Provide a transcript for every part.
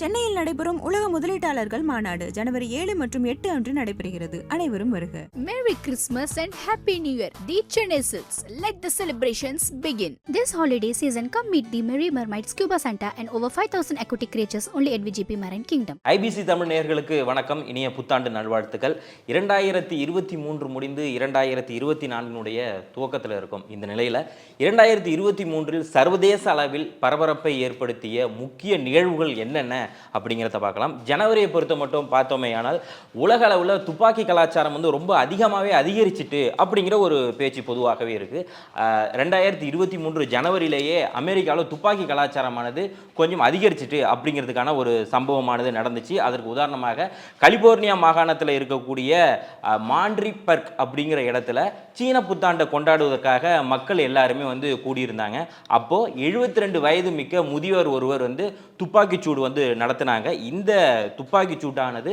சென்னையில் நடைபெறும் உலக முதலீட்டாளர்கள் மாநாடு ஜனவரி ஏழு மற்றும் எட்டு அன்று நடைபெறுகிறது அனைவரும் வருக Merry Christmas and Happy New Year. The Chennai Silks. Let the celebrations begin. This holiday season, come meet the Merry Mermaid Scuba Santa and over 5,000 aquatic creatures only at VGP Marine Kingdom. IBC Tamil நேயர்களுக்கு வணக்கம் இனிய புத்தாண்டு நல்வாழ்த்துக்கள் இரண்டாயிரத்தி இருபத்தி மூன்று முடிந்து இரண்டாயிரத்தி இருபத்தி நான்கினுடைய துவக்கத்தில் இருக்கும் இந்த நிலையில் இரண்டாயிரத்தி இருபத்தி மூன்றில் சர்வதேச அளவில் பரபரப்பை ஏற்படுத்திய முக்கிய நிகழ்வுகள் என்னென்ன அப்படிங்கிறத பார்க்கலாம். ஜனவரியை பொறுத்த மட்டும் பார்த்தோமே ஆனால் உலக அளவில் துப்பாக்கி கலாச்சாரம் வந்து ரொம்ப அதிகமாகவே அதிகரிச்சிட்டு அப்படிங்கிற ஒரு பேச்சு பொதுவாகவே இருக்குது ரெண்டாயிரத்தி இருபத்தி மூன்று ஜனவரியிலேயே அமெரிக்காவில் துப்பாக்கி கலாச்சாரமானது கொஞ்சம் அதிகரிச்சிட்டு அப்படிங்கிறதுக்கான ஒரு சம்பவமானது நடந்துச்சு. அதற்கு உதாரணமாக கலிபோர்னியா மாகாணத்தில் இருக்கக்கூடிய மாண்ட்ரிபர்க் மாண்ட்ரி பர்க் அப்படிங்கிற இடத்துல சீன புத்தாண்டை கொண்டாடுவதற்காக மக்கள் எல்லாருமே வந்து கூடியிருந்தாங்க. அப்போது எழுபத்தி ரெண்டு வயது மிக்க முதியவர் ஒருவர் வந்து துப்பாக்கிச்சூடு வந்து நடத்தினாங்க. இந்த துப்பாக்கி சூட்டானது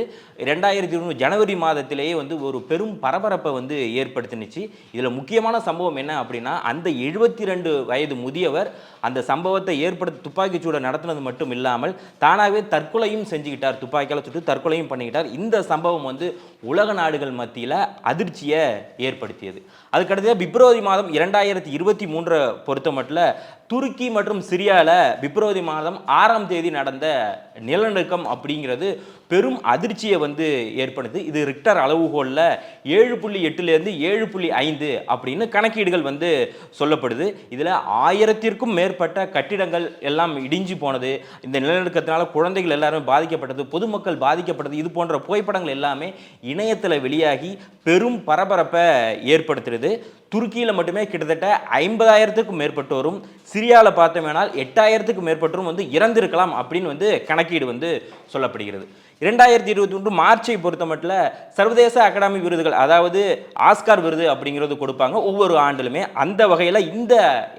ரெண்டாயிரத்தி இருநூறு ஜனவரி மாதத்திலேயே வந்து ஒரு பெரும் பரபரப்பை வந்து ஏற்படுத்தினுச்சு. இதில் முக்கியமான சம்பவம் என்ன அப்படின்னா அந்த எழுபத்தி ரெண்டு வயது முதியவர் அந்த சம்பவத்தை ஏற்படுத்த துப்பாக்கிச் சூடை நடத்தினது மட்டும் இல்லாமல் தானாகவே தற்கொலையும் செஞ்சுக்கிட்டார். துப்பாக்கியால் சுட்டு தற்கொலையும் பண்ணிக்கிட்டார். இந்த சம்பவம் வந்து உலக நாடுகள் மத்தியில் அதிர்ச்சியை ஏற்படுத்தியது. அதுக்கடுத்து பிப்ரவரி மாதம் இரண்டாயிரத்தி இருபத்தி மூன்றை பொறுத்த மட்டும் துருக்கி மற்றும் சிரியாவில் பிப்ரவரி மாதம் ஆறாம் தேதி நடந்த நிலநடுக்கம் அப்படிங்கிறது பெரும் அதிர்ச்சியை வந்து ஏற்படுது. இது ரிக்டர் அளவுகோலில் ஏழு புள்ளி எட்டுலேருந்து ஏழு புள்ளி ஐந்து அப்படின்னு கணக்கீடுகள் வந்து சொல்லப்படுது. இதில் ஆயிரத்திற்கும் மேற்பட்ட கட்டிடங்கள் எல்லாம் இடிஞ்சு போனது. இந்த நிலநடுக்கத்தினால குழந்தைகள் எல்லாரும் பாதிக்கப்பட்டது பொதுமக்கள் பாதிக்கப்பட்டது இது போன்ற புகைப்படங்கள் எல்லாமே இணையத்தில் வெளியாகி பெரும் பரபரப்பை ஏற்படுத்துறது. துருக்கியில் மட்டுமே கிட்டத்தட்ட ஐம்பதாயிரத்துக்கும் மேற்பட்டோரும் சிரியாவில் பார்த்தோமேனால் எட்டாயிரத்துக்கும் மேற்பட்டோரும் வந்து இறந்திருக்கலாம் அப்படின்னு வந்து கணக்கீடு வந்து சொல்லப்படுகிறது. இரண்டாயிரத்தி இருபத்தி ஒன்று மார்ச்சை பொறுத்த மட்டும் சர்வதேச அகாடமி விருதுகள் அதாவது ஆஸ்கார் விருது அப்படிங்கிறது கொடுப்பாங்க ஒவ்வொரு ஆண்டிலுமே. அந்த வகையில் இந்த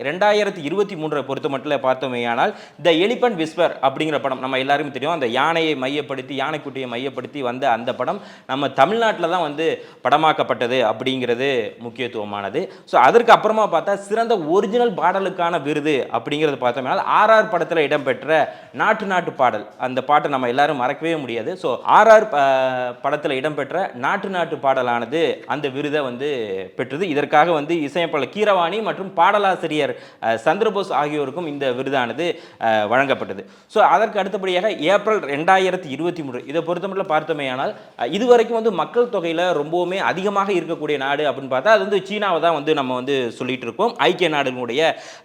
ரெண்டாயிரத்தி இருபத்தி மூன்றை பொறுத்த மட்டும் பார்த்தோமேயானால் த எலிபண்ட் விஸ்பர் அப்படிங்கிற படம் நம்ம எல்லாருமே தெரியும். அந்த யானையை மையப்படுத்தி யானைக்குட்டியை மையப்படுத்தி வந்த அந்த படம் நம்ம தமிழ்நாட்டில் தான் வந்து படமாக்கப்பட்டது அப்படிங்கிறது முக்கியத்துவமானது. ஸோ அதற்கு அப்புறமா பார்த்தா சிறந்த ஒரிஜினல் பாடலுக்கான விருது அப்படிங்கிறது பார்த்தோம்னால் ஆர்ஆர் படத்தில் இடம்பெற்ற நாட்டு நாட்டு பாடல். அந்த பாட்டை நம்ம எல்லாரும் மறக்கவே முடியாது. ஸோ ஆர்ஆர் படத்தில் இடம்பெற்ற நாட்டு நாட்டு பாடலானது அந்த விருதை வந்து பெற்றது. இதற்காக வந்து இசையமைப்பாளர் கீரவாணி மற்றும் பாடலாசிரியர் சந்திரபோஸ் ஆகியோருக்கும் இந்த விருதானது வழங்கப்பட்டது. ஸோ அதற்கு அடுத்தபடியாக ஏப்ரல் ரெண்டாயிரத்தி இருபத்தி மூன்று. இதை பொறுத்தமட்டில் பார்த்தோமேயானால் இதுவரைக்கும் வந்து மக்கள் தொகையில் ரொம்பவுமே அதிகமாக இருக்கக்கூடிய நாடு அப்படின்னு பார்த்தா அது வந்து சீனாவை தான் வந்து நம்ம வந்து சொல்லிட்டு இருக்கோம். ஐக்கிய நாடுகளுடைய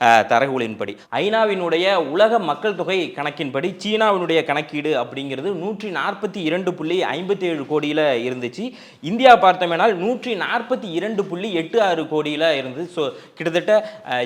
அஹ், தரவுகளின்படி ஐநாவினுடைய உலக மக்கள் தொகை கணக்கின்படி சீனாவினுடைய கணக்கீடு அப்படிங்கிறது நூற்றி நாற்பத்தி இரண்டு புள்ளி ஐம்பத்தி ஏழு கோடியில் இருந்துச்சு. இந்தியா பார்த்தோம்னால் நூற்றி நாற்பத்தி இரண்டு புள்ளி எட்டு ஆறு கோடியில் இருந்தது. ஸோ கிட்டத்தட்ட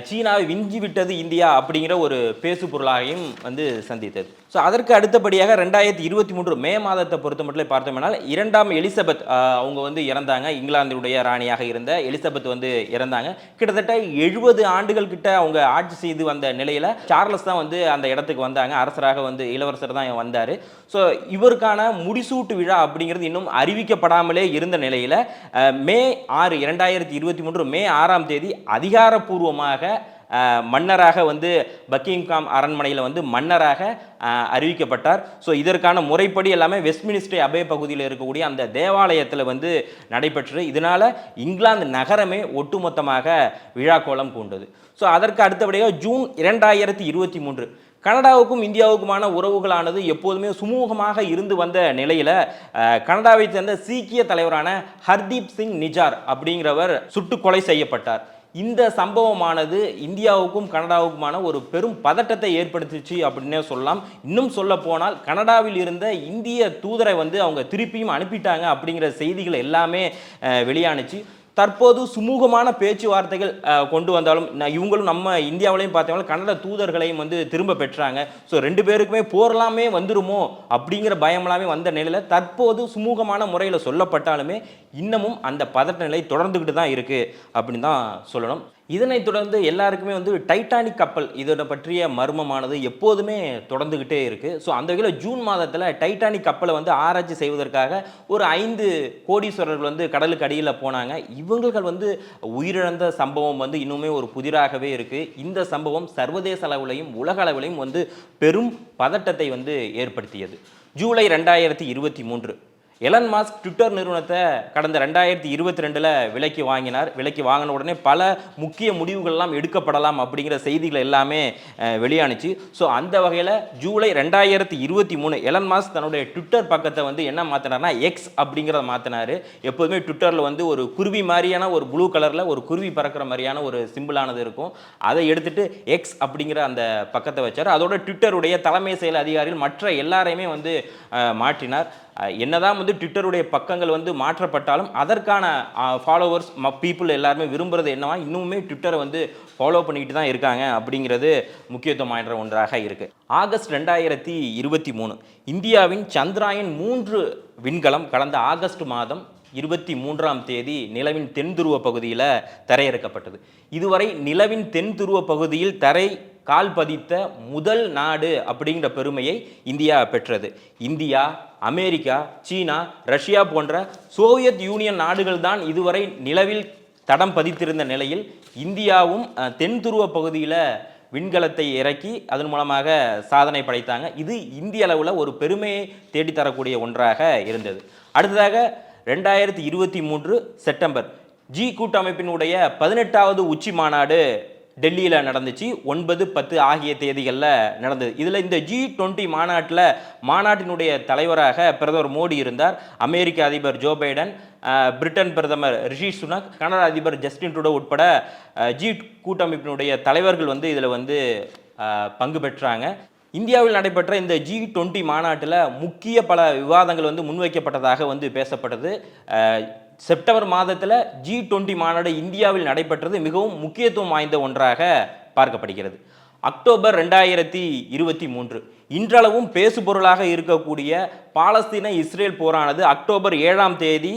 சீனாவை விஞ்சி விட்டது இந்தியா அப்படிங்கிற ஒரு பேசு பொருளாகையும் வந்து சந்தித்தது. ஸோ அதற்கு அடுத்தபடியாக ரெண்டாயிரத்தி இருபத்தி மூன்று மே மாதத்தை பொறுத்த மட்டும் பார்த்தோம்னால் இரண்டாம் எலிசபெத் அவங்க வந்து இறந்தாங்க. இங்கிலாந்துடைய ராணியாக இருந்த எலிசபெத் வந்து இறந்தாங்க. கிட்டத்தட்ட எழுபது ஆண்டுகள் கிட்ட அவங்க ஆட்சி செய்து வந்த நிலையில் சார்லஸ் தான் வந்து அந்த இடத்துக்கு வந்தாங்க. அரசராக வந்து இளவரசர் தான் வந்தார். ஸோ இவருக்கான முடிசூட்டு விழா அப்படிங்கிறது இன்னும் அறிவிக்கப்படாமலே இருந்த நிலையில் மே ஆறு இரண்டாயிரத்தி இருபத்தி மூன்று மே ஆறாம் தேதி அதிகாரப்பூர்வமாக மன்னராக வந்து பக்கிங்காம் அரண்மனையில் வந்து மன்னராக அறிவிக்கப்பட்டார். ஸோ இதற்கான முறைப்படி எல்லாமே வெஸ்ட்மினிஸ்டர் அபே பகுதியில் இருக்கக்கூடிய அந்த தேவாலயத்தில் வந்து நடைபெற்றது. இதனால் இங்கிலாந்து நகரமே ஒட்டுமொத்தமாக விழாக்கோலம் பூண்டது. ஸோ அதற்கு அடுத்தபடியாக ஜூன் இரண்டாயிரத்தி இருபத்தி மூன்று கனடாவுக்கும் இந்தியாவுக்குமான உறவுகளானது எப்போதுமே சுமூகமாக இருந்து வந்த நிலையில் கனடாவை கனடாவைச் சேர்ந்த சீக்கிய தலைவரான ஹர்தீப் சிங் நிஜார் அப்படிங்கிறவர் சுட்டு கொலை செய்யப்பட்டார். இந்த சம்பவமானது இந்தியாவுக்கும் கனடாவுக்குமான ஒரு பெரும் பதட்டத்தை ஏற்படுத்துச்சு அப்படின்னே சொல்லலாம். இன்னும் சொல்ல போனால் கனடாவில் இருந்த இந்திய தூதரை வந்து அவங்க திருப்பியும் அனுப்பிட்டாங்க அப்படிங்கிற செய்திகள் எல்லாமே வெளியானுச்சு. தற்போது சுமூகமான பேச்சுவார்த்தைகள் கொண்டு வந்தாலும் இவங்களும் நம்ம இந்தியாவிலையும் பார்த்தவங்களும் கன்னட தூதர்களையும் வந்து திரும்ப பெற்றாங்க. ஸோ ரெண்டு பேருக்குமே போர்லாமே வந்துருமோ அப்படிங்கிற பயமெல்லாமே வந்த நிலையில் தற்போது சுமூகமான முறையில் சொல்லப்பட்டாலுமே இன்னமும் அந்த பதட்ட நிலை தொடர்ந்துக்கிட்டு தான் இருக்குது அப்படின்னு தான் சொல்லணும். இதனைத் தொடர்ந்து எல்லாருக்குமே வந்து டைட்டானிக் கப்பல் இதனை பற்றிய மர்மமானது எப்போதுமே தொடர்ந்துக்கிட்டே இருக்குது ஸோ அந்த வகையில் ஜூன் மாதத்தில் டைட்டானிக் கப்பலை வந்து ஆராய்ச்சி செய்வதற்காக ஒரு ஐந்து கோடீஸ்வரர்கள் வந்து கடலுக்கு அடியில் போனாங்க. இவங்கள் வந்து உயிரிழந்த சம்பவம் வந்து இன்னுமே ஒரு புதிராகவே இருக்குது இந்த சம்பவம் சர்வதேச அளவிலையும் உலக அளவிலையும் வந்து பெரும் பதட்டத்தை வந்து ஏற்படுத்தியது. ஜூலை ரெண்டாயிரத்தி இருபத்தி மூன்று. எலன் மாஸ்க் ட்விட்டர் நிறுவனத்தை கடந்த ரெண்டாயிரத்தி இருபத்தி ரெண்டில் விலைக்கு வாங்கினார். விலைக்கு வாங்கின உடனே பல முக்கிய முடிவுகள்லாம் எடுக்கப்படலாம் அப்படிங்கிற செய்திகள் எல்லாமே வெளியானுச்சு. ஸோ அந்த வகையில் ஜூலை ரெண்டாயிரத்தி இருபத்தி மூணு எலன் மாஸ்க் தன்னுடைய ட்விட்டர் பக்கத்தை வந்து என்ன மாற்றினார்னா எக்ஸ் அப்படிங்கிறத மாற்றினார் எப்போதுமே ட்விட்டரில் வந்து ஒரு குருவி மாதிரியான ஒரு ப்ளூ கலரில் ஒரு குருவி பறக்கிற மாதிரியான ஒரு சிம்பிளானது இருக்கும். அதை எடுத்துகிட்டு எக்ஸ் அப்படிங்கிற அந்த பக்கத்தை வச்சார். அதோட ட்விட்டருடைய தலைமை செயல் அதிகாரிகள் மற்ற எல்லாரையுமே வந்து மாற்றினார். என்னதான் வந்து ட்விட்டருடைய பக்கங்கள் வந்து மாற்றப்பட்டாலும் அதற்கான ஃபாலோவர்ஸ் பீப்புள் எல்லாருமே விரும்புகிறது என்னவா இன்னுமே ட்விட்டரை வந்து ஃபாலோ பண்ணிக்கிட்டு தான் இருக்காங்க அப்படிங்கிறது முக்கியத்துவம் வாய்ந்த ஒன்றாக இருக்குது ஆகஸ்ட் ரெண்டாயிரத்தி இருபத்தி மூணு இந்தியாவின் சந்திராயன் மூன்று விண்கலம் கடந்த ஆகஸ்ட் மாதம் இருபத்தி மூன்றாம் தேதி நிலவின் தென் துருவ பகுதியில் தரையிறக்கப்பட்டது. இதுவரை நிலவின் தென் துருவ பகுதியில் தரை கால் பதித்த முதல் நாடு அப்படிங்கிற பெருமையை இந்தியா பெற்றது. இந்தியா அமெரிக்கா சீனா ரஷ்யா போன்ற சோவியத் யூனியன் நாடுகள் தான் இதுவரை நிலவில் தடம் பதித்திருந்த நிலையில் இந்தியாவும் தென் துருவ பகுதியில் விண்கலத்தை இறக்கி அதன் மூலமாக சாதனை படைத்தாங்க. இது இந்திய அளவில் ஒரு பெருமையை தேடித்தரக்கூடிய ஒன்றாக இருந்தது. அடுத்ததாக ரெண்டாயிரத்தி இருபத்தி மூன்று செப்டம்பர். ஜி கூட்டமைப்பினுடைய பதினெட்டாவது உச்சி மாநாடு டெல்லியில் நடந்துச்சு. ஒன்பது பத்து ஆகிய தேதிகளில் நடந்தது. இதில் இந்த ஜி டுவெண்ட்டி மாநாட்டில் மாநாட்டினுடைய தலைவராக பிரதமர் மோடி இருந்தார். அமெரிக்க அதிபர் ஜோ பைடன் பிரிட்டன் பிரதமர் ரிஷி சுனக் கனடா அதிபர் ஜஸ்டின் ட்ரூடோ உட்பட ஜி கூட்டமைப்பினுடைய தலைவர்கள் வந்து இதில் வந்து பங்கு பெற்றாங்க. இந்தியாவில் நடைபெற்ற இந்த ஜி டுவெண்ட்டி மாநாட்டில் முக்கிய பல விவாதங்கள் வந்து முன்வைக்கப்பட்டதாக வந்து பேசப்பட்டது. செப்டம்பர் மாதத்தில் ஜி டுவெண்ட்டி மாநாடு இந்தியாவில் நடைபெற்றது மிகவும் முக்கியத்துவம் வாய்ந்த ஒன்றாக பார்க்கப்படுகிறது. அக்டோபர் ரெண்டாயிரத்தி இருபத்தி மூன்று. இன்றளவும் பேசுபொருளாக இருக்கக்கூடிய பாலஸ்தீன இஸ்ரேல் போரானது அக்டோபர் ஏழாம் தேதி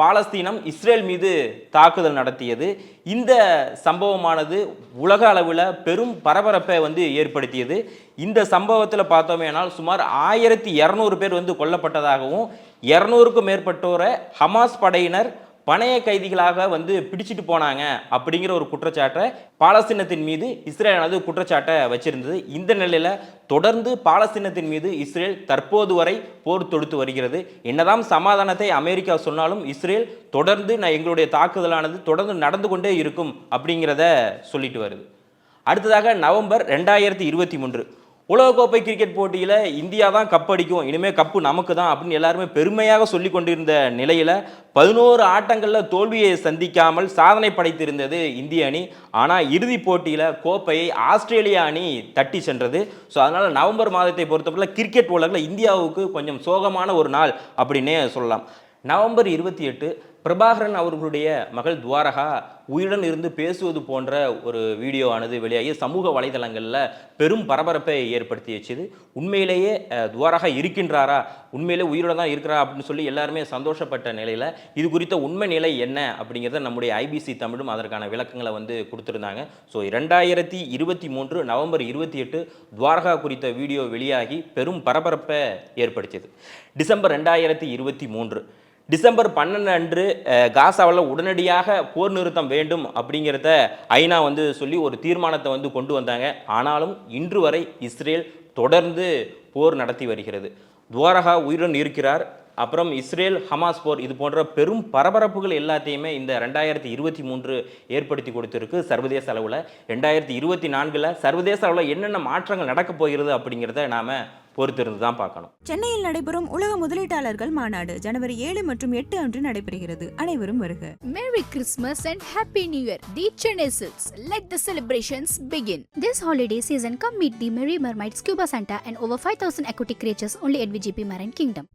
பாலஸ்தீனம் இஸ்ரேல் மீது தாக்குதல் நடத்தியது. இந்த சம்பவமானது உலக அளவில் பெரும் பரபரப்பை வந்து ஏற்படுத்தியது. இந்த சம்பவத்தில் பார்த்தோமேனால் சுமார் ஆயிரத்தி இரநூறு பேர் வந்து கொல்லப்பட்டதாகவும் இரநூறுக்கும் மேற்பட்டோரை ஹமாஸ் படையினர் பணைய கைதிகளாக வந்து பிடிச்சிட்டு போனாங்க அப்படிங்கிற ஒரு குற்றச்சாட்டை பாலஸ்தீனத்தின் மீது இஸ்ரேலானது குற்றச்சாட்டை வச்சிருந்தது. இந்த நிலையில் தொடர்ந்து பாலஸ்தீனத்தின் மீது இஸ்ரேல் தற்போது வரை போர் தொடுத்து வருகிறது. என்னதான் சமாதானத்தை அமெரிக்கா சொன்னாலும் இஸ்ரேல் தொடர்ந்து நான் எங்களுடைய தாக்குதலானது தொடர்ந்து நடந்து கொண்டே இருக்கும் அப்படிங்கிறத சொல்லிட்டு வருது. அடுத்ததாக நவம்பர் ரெண்டாயிரத்தி இருபத்தி மூன்று. உலகக்கோப்பை கிரிக்கெட் போட்டியில் இந்தியா தான் கப் அடிக்கும். இனிமேல் கப்பு நமக்கு தான் அப்படின்னு எல்லாருமே பெருமையாக சொல்லி கொண்டிருந்த நிலையில் பதினோரு ஆட்டங்களில் தோல்வியை சந்திக்காமல் சாதனை படைத்திருந்தது இந்திய அணி. ஆனால் இறுதிப் போட்டியில் கோப்பையை ஆஸ்திரேலியா அணி தட்டி சென்றது. ஸோ அதனால் நவம்பர் மாதத்தை பொறுத்தவரை கிரிக்கெட் உலகில் இந்தியாவுக்கு கொஞ்சம் சோகமான ஒரு நாள் அப்படின்னே சொல்லலாம். நவம்பர் இருபத்தி எட்டு பிரபாகரன் அவர்களுடைய மகள் துவாரகா உயிருடன் இருந்து பேசுவது போன்ற ஒரு வீடியோ ஆனது வெளியாகி சமூக வலைதளங்களில் பெரும் பரபரப்பை ஏற்படுத்தி வச்சுது உண்மையிலேயே துவாரகா இருக்கின்றாரா? உண்மையிலே உயிருடன் தான் இருக்கிறா அப்படின்னு சொல்லி எல்லாருமே சந்தோஷப்பட்ட நிலையில் இது குறித்த உண்மை நிலை என்ன அப்படிங்கிறத நம்முடைய ஐபிசி தமிழும் அதற்கான விளக்கங்களை வந்து கொடுத்துருந்தாங்க. ஸோ ரெண்டாயிரத்தி இருபத்தி மூன்று நவம்பர் இருபத்தி எட்டு துவாரகா குறித்த வீடியோ வெளியாகி பெரும் பரபரப்பை ஏற்படுத்தியது. டிசம்பர் ரெண்டாயிரத்தி இருபத்தி மூன்று டிசம்பர் பன்னெண்டு அன்று காசாவில் உடனடியாக போர் நிறுத்தம் வேண்டும் அப்படிங்கிறத ஐநா வந்து சொல்லி ஒரு தீர்மானத்தை வந்து கொண்டு வந்தாங்க. ஆனாலும் இன்று வரை இஸ்ரேல் தொடர்ந்து போர் நடத்தி வருகிறது. துவாரகா உயிருடன் இருக்கிறார். அப்புறம் இஸ்ரேல் ஹமாஸ் போர் இது போன்ற பெரும் பரபரப்புகள் எல்லாத்தையுமே இந்த ரெண்டாயிரத்தி இருபத்தி மூன்று ஏற்படுத்தி கொடுத்துருக்கு சர்வதேச அளவில். ரெண்டாயிரத்தி இருபத்தி நான்கில் சர்வதேச அளவில் என்னென்ன மாற்றங்கள் நடக்கப் போகிறது அப்படிங்கிறத நாம் பொறுத்திருந்து தான் பார்க்கணும் சென்னையில் நடைபெறும் உலக முதலீட்டாளர்கள் மாநாடு ஜனவரி ஏழு மற்றும் எட்டு அன்று நடைபெறுகிறது அனைவரும் வருக Merry Christmas and Happy New Year. The Chennai Silks. Let the celebrations begin. This holiday season, come meet the Merry Mermaid Scuba Santa and over 5000 aquatic creatures only at VGP Marine Kingdom.